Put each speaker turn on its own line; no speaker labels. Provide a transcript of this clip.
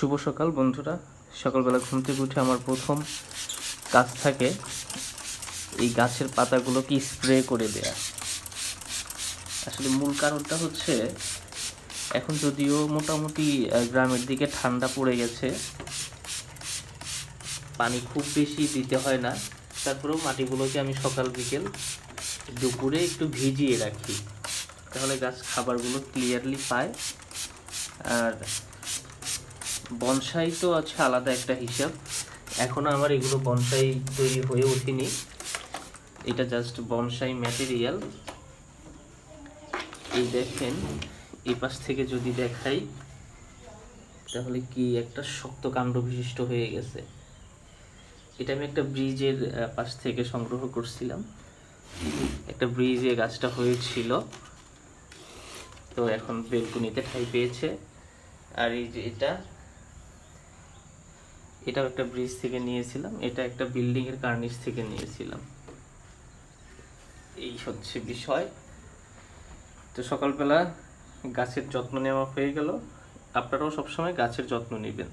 শুভ সকাল, বন্ধুরা। সকালবেলা ঘুম থেকে উঠে আমার প্রথম কাজ থাকে এই গাছের পাতাগুলোকে স্প্রে করে দেয়া। আসলে মূল কারণটা হচ্ছে, এখন যদিও মোটামুটি গ্রামের দিকে ঠান্ডা পড়ে গেছে, পানি খুব বেশি দিতে হয় না, তারপরেও মাটিগুলোকে আমি সকাল, বিকেল, দুপুরে একটু ভিজিয়ে রাখি, তাহলে গাছ খাবারগুলো ক্লিয়ারলি পায়। আর বনসাই তো আছে আলাদা একটা হিসাব। এখনও আমার এগুলো বনসাই তৈরি হয়ে ওঠেনি। এটা জাস্ট বনসাই ম্যাটেরিয়াল এই দেখেন, এই পাশ থেকে যদি দেখাই, তাহলে কি একটা শক্ত কাণ্ড বিশিষ্ট হয়ে গেছে। এটা আমি একটা ব্রিজের পাশ থেকে সংগ্রহ করছিলাম। একটা ব্রিজে গাছটা হয়েছিল। তো এখন বেলকুনিতে ঠাই পেয়েছে। আর এই যে এটা এটাও একটা ব্রিজ থেকে নিয়েছিলাম, এটা একটা বিল্ডিং এর কার্নিশ থেকে নিয়েছিলাম। এই হচ্ছে বিষয়। তো সকালবেলা গাছের যত্ন নেওয়া হয়ে গেল। আপনারাও সবসময় গাছের যত্ন নেবেন।